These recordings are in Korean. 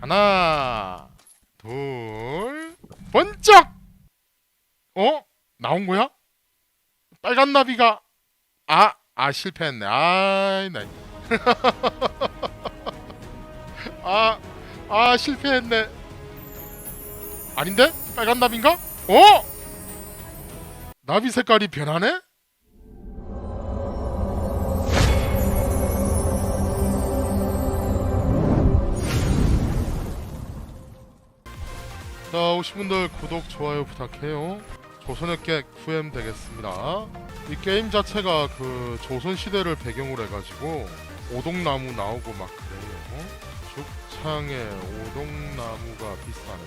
하나, 둘, 번쩍! 어? 나온 거야? 빨간 나비가 아, 아 실패했네. 아이 나. 아, 아 실패했네. 아닌데? 빨간 나비인가? 어? 나비 색깔이 변하네? 자 오신 분들 구독 좋아요 부탁해요. 조선의깨 QM 되겠습니다. 이 게임 자체가 그 조선 시대를 배경으로 해가지고 오동나무 나오고 막 그래요. 죽창에 오동나무가 비싸네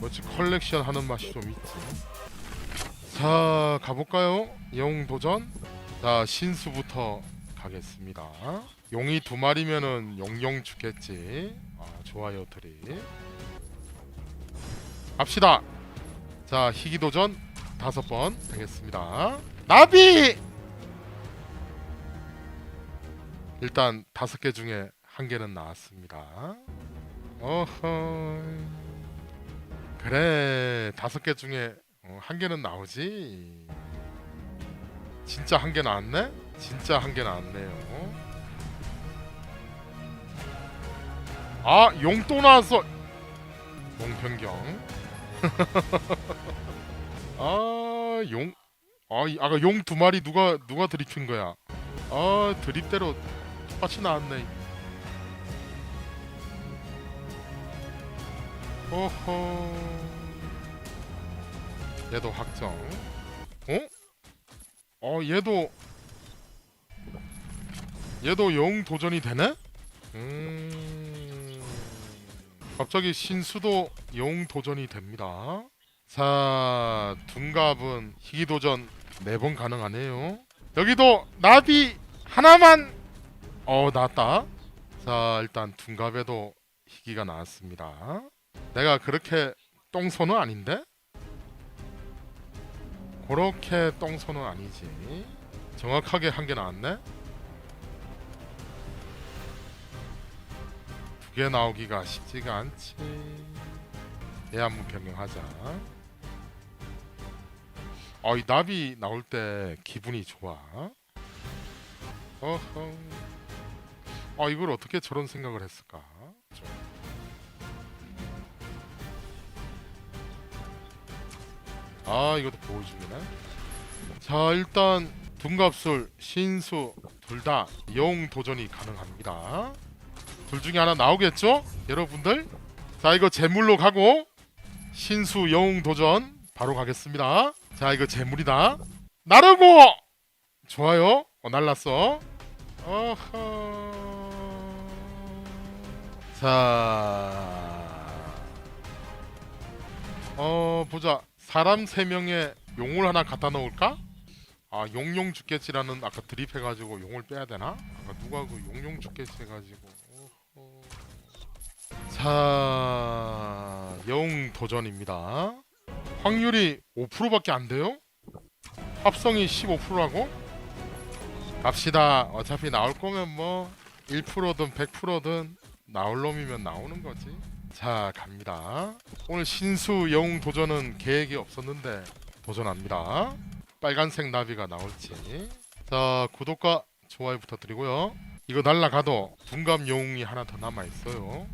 뭐지? 컬렉션 하는 맛이 좀 있지. 자 가볼까요? 영 도전? 자 신수부터 가겠습니다. 용이 두 마리면은 용용 죽겠지. 아 좋아요 드립 갑시다. 자, 희귀 도전 다섯 번 되겠습니다. 나비! 일단 다섯 개 중에 한 개는 나왔습니다. 어허. 그래, 다섯 개 중에 어, 한 개는 나오지. 진짜 한 개 나왔네? 진짜 한 개 나왔네요. 아, 용 또 나왔어. 용 변경. 아, 용. 아, 이- 아까 용 두 마리 누가 누가 들이킨 거야? 아, 드립대로 똑같이 나왔네. 호호. 얘도 확정. 어? 어, 얘도 얘도 용 도전이 되네? 음. 갑자기 신수도 용 도전이 됩니다. 자, 둔갑은 희귀 도전 네번 가능하네요. 여기도 나비 하나만 어 나왔다. 자, 일단 둔갑에도 희귀가 나왔습니다. 내가 그렇게 똥손은 아닌데? 그렇게 똥손은 아니지. 정확하게 한 개 나왔네. 두 개 나오기가 쉽지가 않지. 얘 한번 변경하자. 어, 이 나비 나올 때 기분이 좋아. 어허. 아, 이걸 어떻게 저런 생각을 했을까? 좀. 아, 이것도 보여주기네. 자, 일단 둔갑술, 신수 둘 다 영 도전이 가능합니다. 둘 중에 하나 나오겠죠? 여러분들. 자, 이거 재물로 가고 신수 영웅 도전 바로 가겠습니다. 자, 이거 재물이다. 나르고 좋아요. 어, 날랐어. 어허. 자. 어, 보자. 사람 세 명에 용을 하나 갖다 놓을까? 아, 용용 죽겠지라는 아까 드립 해 가지고 용을 빼야 되나? 아까 누가 그 용용 죽겠지 해 가지고. 자, 영 도전입니다. 확률이 5%밖에 안 돼요? 합성이 15%라고? 갑시다. 어차피 나올 거면 뭐 1%든 100%든 나올 놈이면 나오는 거지. 자, 갑니다. 오늘 신수 영웅 도전은 계획이 없었는데 도전합니다. 빨간색 나비가 나올지. 자, 구독과 좋아요 부탁드리고요. 이거 날라가도 둔감 영웅이 하나 더 남아 있어요.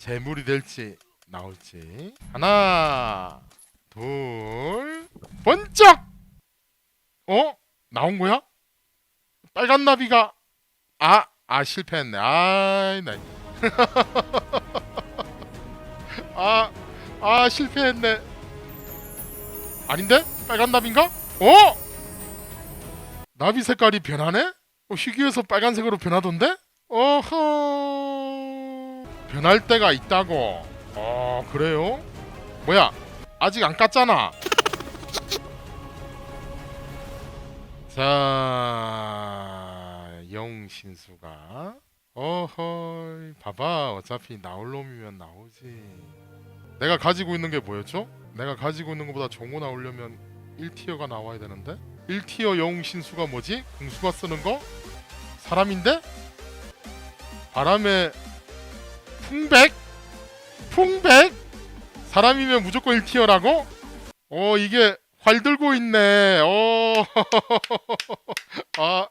재물이 될지 나올지. 하나 둘 번쩍! 어? 나온 거야? 빨간 나비가? 아아 실패했네. 아이 나아아 아, 실패했네. 아닌데? 빨간 나비인가? 어? 나비 색깔이 변하네? 어, 희귀해서 빨간색으로 변하던데? 어허 변할 때가 있다고. 어 그래요? 뭐야? 아직 안 깠잖아. 자, 영신수가 어허, 봐봐. 어차피 나올 놈이면 나오지. 내가 가지고 있는 게 뭐였죠? 내가 가지고 있는 것보다 종호 나오려면 1티어가 나와야 되는데 1티어 영신수가 뭐지? 공수가 쓰는 거? 사람인데? 바람에 풍백? 풍백? 사람이면 무조건 1티어라고? 어 이게 활 들고 있네 어. 어아야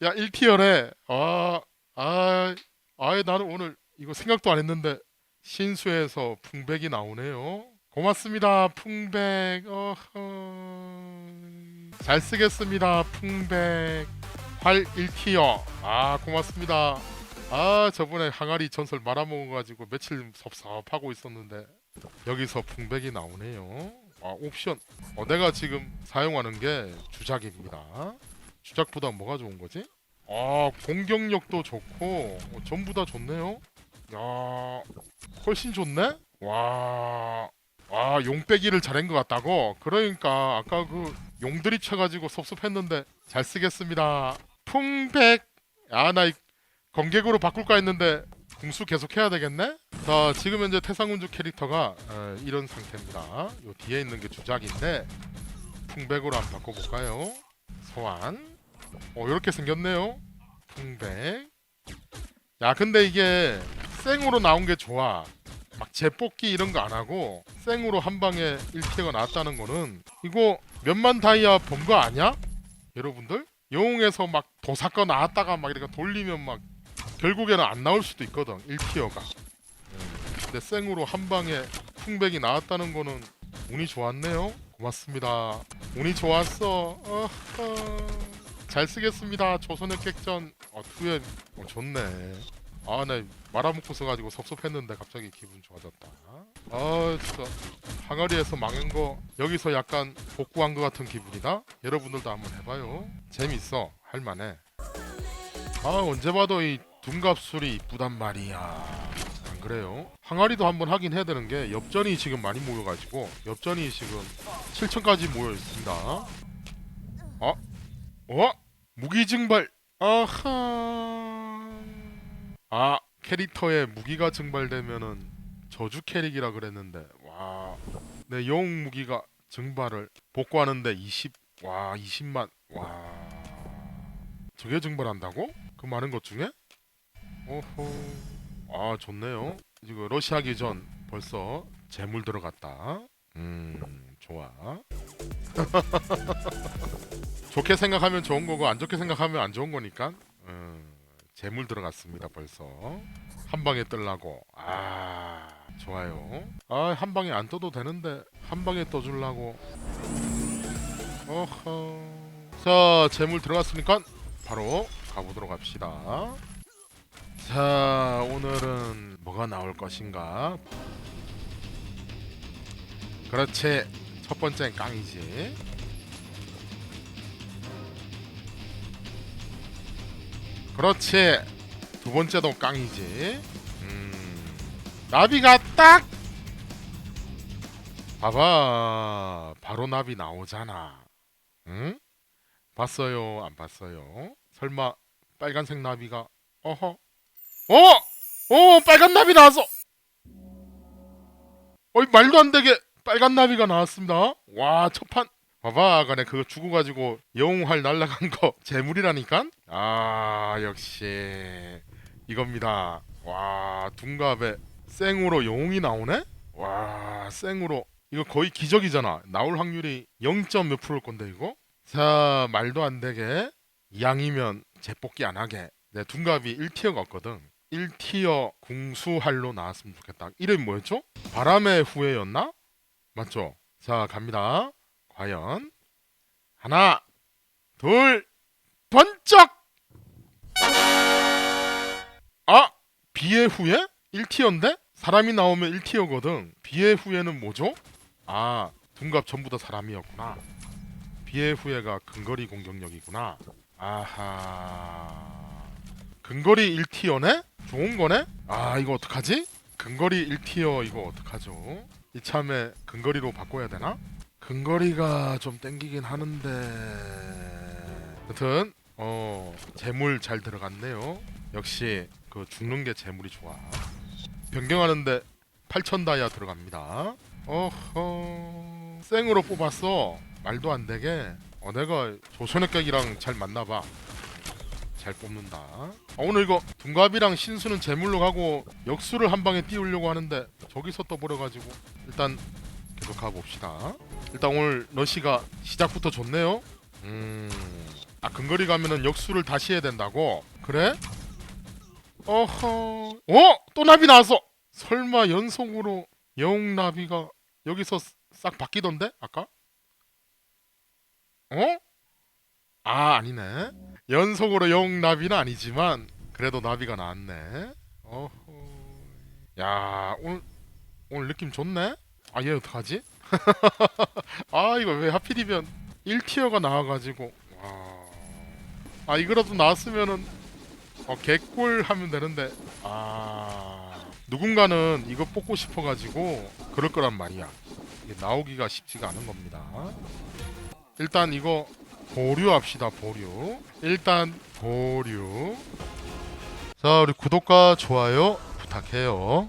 1티어래 아, 아, 아예 나는 오늘 이거 생각도 안 했는데 신수에서 풍백이 나오네요 고맙습니다 풍백 어허 잘 쓰겠습니다 풍백 활 1티어 아 고맙습니다 아 저번에 항아리 전설 말아먹어가지고 며칠 섭섭하고 있었는데 여기서 풍백이 나오네요 아 옵션 어, 내가 지금 사용하는 게 주작입니다 주작보다 뭐가 좋은 거지? 아 공격력도 좋고 어, 전부 다 좋네요 야 훨씬 좋네 와 아, 용 빼기를 잘한 것 같다고? 그러니까 아까 그 용들이 쳐가지고 섭섭했는데 잘 쓰겠습니다. 풍백. 아, 나 이 검객으로 바꿀까 했는데 궁수 계속 해야 되겠네? 자, 지금 현재 태상운주 캐릭터가 어, 이런 상태입니다. 요 뒤에 있는 게 주작인데 풍백으로 한번 바꿔볼까요? 소환. 어, 이렇게 생겼네요. 풍백. 야, 근데 이게 생으로 나온 게 좋아. 막 재뽑기 이런 거 안 하고 생으로 한 방에 1티어가 나왔다는 거는 이거 몇만 다이아 번 거 아니야? 여러분들? 영웅에서 막 도사거 나왔다가 막 이렇게 돌리면 막 결국에는 안 나올 수도 있거든 1티어가. 근데 생으로 한 방에 풍백이 나왔다는 거는 운이 좋았네요. 고맙습니다. 운이 좋았어. 어허. 잘 쓰겠습니다. 조선의 객전. 어, 투에 어, 좋네. 아, 나 말아먹고 써가지고 섭섭했는데 갑자기 기분 좋아졌다. 아, 진짜. 항아리에서 망한 거 여기서 약간 복구한 것 같은 기분이다. 여러분들도 한번 해봐요. 재밌어, 할만해. 아, 언제 봐도 이 둔갑술이 이쁘단 말이야. 안 그래요? 항아리도 한번 하긴 해야 되는 게 엽전이 지금 많이 모여가지고 엽전이 지금 7천까지 모여 있습니다. 어? 어? 무기 증발. 아하. 아 캐릭터에 무기가 증발되면은 저주 캐릭이라 그랬는데 와 내 영웅 무기가 증발을 복구하는데 20 와 20만 와 저게 증발한다고? 그 많은 것 중에? 오호. 아 좋네요. 이거 러시아기 전 벌써 재물 들어갔다. 음 좋아. 좋게 생각하면 좋은 거고 안 좋게 생각하면 안 좋은 거니까. 음. 재물 들어갔습니다 벌써. 한 방에 뜰라고. 아 좋아요. 아한 방에 안 떠도 되는데 한 방에 떠주려고. 어허. 자 재물 들어갔으니까? 바로 가보도록 합시다 자 오늘은 뭐가 나올 것인가? 그렇지. 첫 번째는 깡이지. 그렇지. 두 번째도 깡이지. 음 나비가 딱! 봐봐. 바로 나비 나오잖아. 응? 봤어요? 안 봤어요? 설마 빨간색 나비가? 어허 어! 어 빨간 나비 나왔어. 어이 말도 안 되게 빨간 나비가 나왔습니다. 와 첫판. 봐봐 내 그거 주고 가지고 영웅활 날라간 거 재물이라니까? 아 역시. 이겁니다. 와 둔갑에 생으로 영웅이 나오네? 와 생으로. 이거 거의 기적이잖아. 나올 확률이 0. 몇 프로일 건데 이거? 자 말도 안 되게 양이면 재뽑기 안 하게. 내 둔갑이 1티어가 없거든 1티어 궁수할로 나왔으면 좋겠다. 이름이 뭐였죠? 바람의 후예였나? 맞죠? 자 갑니다. 과연. 하나 둘 번쩍! 아 비의 후예? 1티어인데? 사람이 나오면 1티어거든. 비의 후예는 뭐죠? 아 둔갑 전부 다 사람이었구나. 비의 후예가 근거리 공격력이구나. 아하. 근거리 1티어네 좋은 거네? 아 이거 어떡하지? 근거리 1티어 이거 어떡하죠? 이참에 근거리로 바꿔야 되나? 근거리가 좀 땡기긴 하는데. 여튼 어 재물 잘 들어갔네요. 역시 그 죽는 게 재물이 좋아. 변경하는데 8천 다이아 들어갑니다. 어허. 생으로 뽑았어 말도 안 되게 어 내가 조선의 객이랑 잘 맞나봐 잘 뽑는다. 아, 오늘 이거 둔갑이랑 신수는 제물로 가고 역수를 한 방에 띄우려고 하는데 저기서 떠버려가지고 일단 계속 가봅시다. 일단 오늘 러시가 시작부터 좋네요. 음, 아 근거리 가면은 역수를 다시 해야 된다고? 그래? 어허, 어? 또 나비 나왔어. 설마 연속으로 영웅 나비가 여기서 싹 바뀌던데 아까? 어? 아 아니네. 연속으로 영웅 나비는 아니지만 그래도 나비가 나왔네. 어허. 야 오늘 오늘 느낌 좋네. 아 얘 어떡하지? 아 이거 왜 하필이면 1티어가 나와가지고 와. 아 이거라도 나왔으면은 어, 개꿀 하면 되는데 아 누군가는 이거 뽑고 싶어가지고 그럴 거란 말이야. 나오기가 쉽지가 않은 겁니다. 일단 이거 보류합시다 보류. 일단 보류. 자 우리 구독과 좋아요 부탁해요.